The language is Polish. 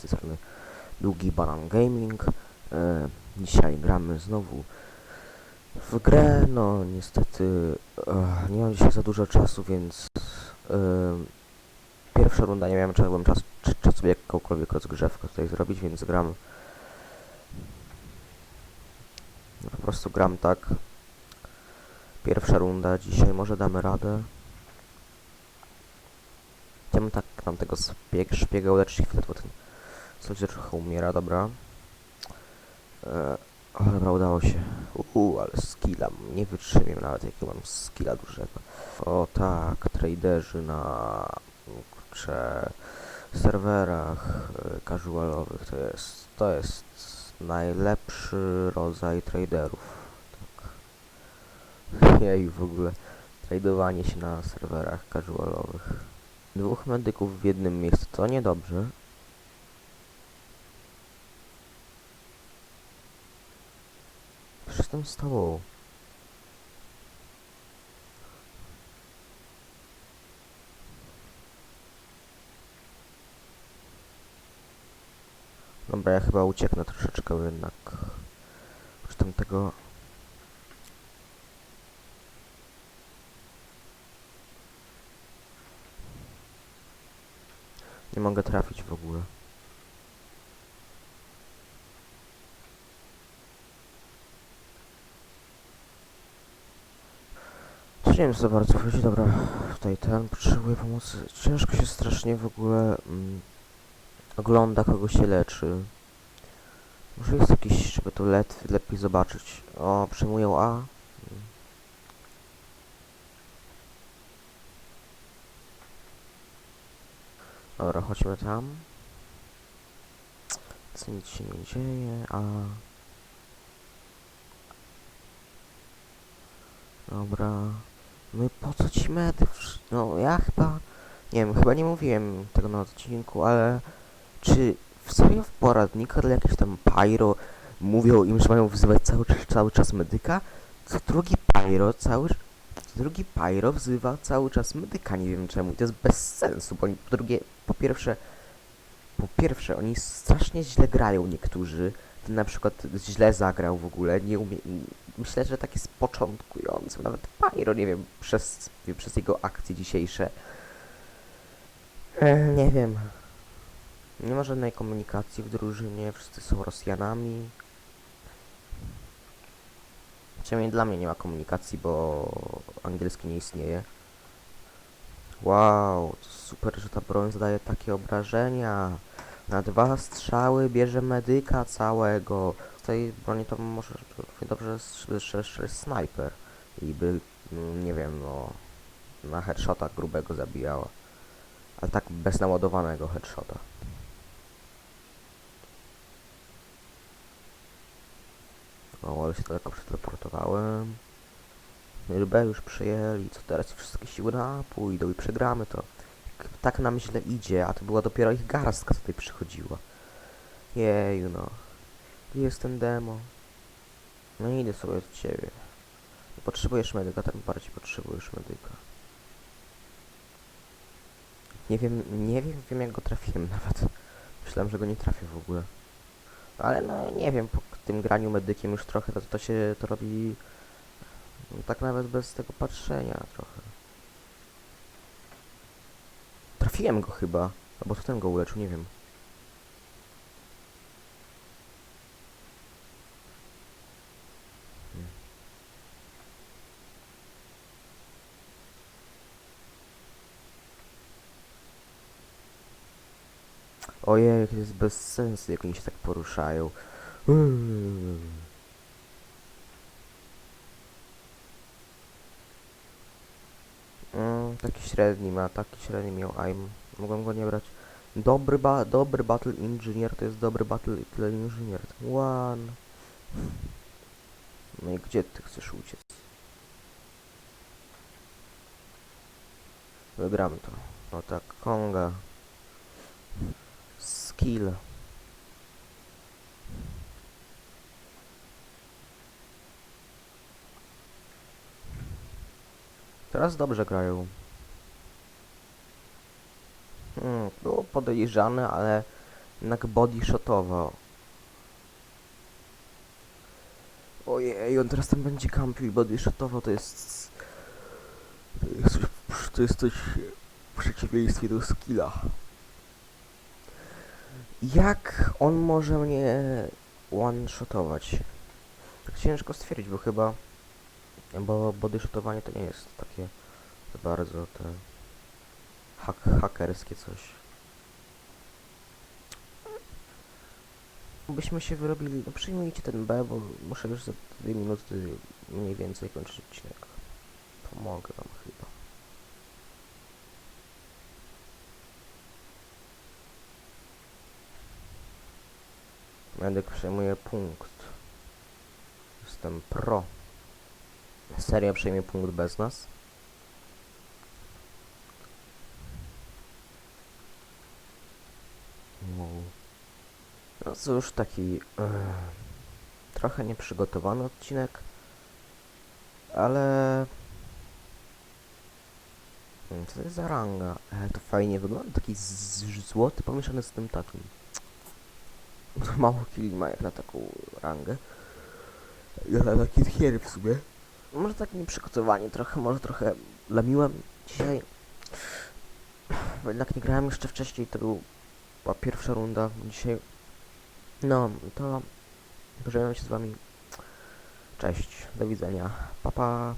tej strony Długi Banan Gaming. E, dzisiaj gramy znowu w grę, no niestety e, nie mam dzisiaj za dużo czasu, więc e, pierwsza runda nie miałem czasu, czas, czy- czasu jakąkolwiek rozgrzewkę tutaj zrobić, więc gram. No, po prostu gram tak. Pierwsza runda, dzisiaj może damy radę Chciałbym tak tam tego szpieg, szpiega uleczyć chwilę, bo ten soldier trochę umiera, dobra. E, dobra, udało się. Uuu, ale skilla, nie wytrzymiem nawet jakiego mam skilla dużego. O tak, traderzy na, kurczę, serwerach e, casualowych to jest, to jest najlepszy rodzaj traderów. Tak. Jej, w ogóle, tradowanie się na serwerach casualowych. Dwóch medyków w jednym miejscu, to niedobrze. Się tam stało? Dobra, ja chyba ucieknę troszeczkę jednak. Już tam tego... Nie mogę trafić w ogóle. Nie wiem co bardzo chodzi, dobra, tutaj ten potrzebuje pomocy. Ciężko się strasznie w ogóle mm, ogląda kogo się leczy. Może jest jakiś, żeby to let, lepiej zobaczyć. O, przejmują A. Dobra, chodźmy tam. Co nic się nie dzieje, a... Dobra. I po co ci medy? Wsz- No ja chyba... Nie wiem, chyba nie mówiłem tego na odcinku, ale... Czy w serio w poradniku dla jakieś tam pyro mówią im, że mają wzywać cały, czas- cały czas medyka? Co drugi pyro cały... Co drugi pyro wzywa cały czas medyka, nie wiem czemu. I to jest bez sensu, bo oni po drugie, po pierwsze... Po pierwsze, oni strasznie źle grają niektórzy. Ten na przykład źle zagrał w ogóle, nie umie... Myślę, że tak jest początkujący, nawet Pyro, nie wiem, przez, przez jego akcje dzisiejsze. E, nie wiem. Nie ma żadnej komunikacji w drużynie, wszyscy są Rosjanami. Przynajmniej dla mnie nie ma komunikacji, bo angielski nie istnieje. Wow, super, że ta broń zadaje takie obrażenia. Na dwa strzały bierze medyka całego. Z tej broni to może dobrze strzelać snajper. I by, mm, nie wiem, no, na headshota grubego zabijała. Ale tak bez naładowanego headshota. O, ale się daleko przeteleportowałem. Rybę już przyjęli, co teraz wszystkie siły na pójdą i przegramy to. Jak Tak nam źle idzie, a to była dopiero ich garstka, co tutaj przychodziła. Jeju no. Gdzie jest ten demo? No idę sobie do ciebie. Potrzebujesz medyka, tak bardziej potrzebujesz medyka. Nie wiem, nie wiem, wiem jak go trafiłem nawet. Myślałem, że go nie trafię w ogóle. Ale no nie wiem, po tym graniu medykiem już trochę to, to się to robi tak nawet bez tego patrzenia trochę. Trafiłem go chyba, albo to ten go uleczył, nie wiem. Ojej, to jest bez sensu, jak oni się tak poruszają. Mm, taki średni ma, taki średni miał aim. Mogłem go nie brać. Dobry, ba dobry battle engineer to jest dobry battle engineer. One. No i gdzie ty chcesz uciec? Wygramy to. No tak, Konga. Skill. Teraz dobrze grają. Hmm, było podejrzane, ale jednak body shotował. Ojej, on teraz tam będzie kampił i body shotował, to jest... To jest coś, to jest coś w przeciwieństwie do skilla. Jak on może mnie one-shotować? Ciężko stwierdzić, bo chyba... Bo body shotowanie to nie jest takie bardzo te hak hakerskie coś. Byśmy się wyrobili, no przyjmijcie ten B, bo muszę już za dwie minuty mniej więcej kończyć odcinek. Pomogę wam chyba. Medyk przejmuje punkt. Jestem pro. Seria przejmie punkt bez nas. No cóż, taki e, trochę nieprzygotowany odcinek, ale co to jest za ranga? E, to fajnie wygląda, taki złoty pomieszany z tym takim. Mało killi ma jak na taką rangę. Ja na taki tier w sumie. Może tak nieprzygotowani trochę, może trochę lamiłem dzisiaj. Bo jednak nie grałem jeszcze wcześniej, to był, była pierwsza runda dzisiaj. No, to pożegnam się z wami. Cześć, do widzenia. Pa pa.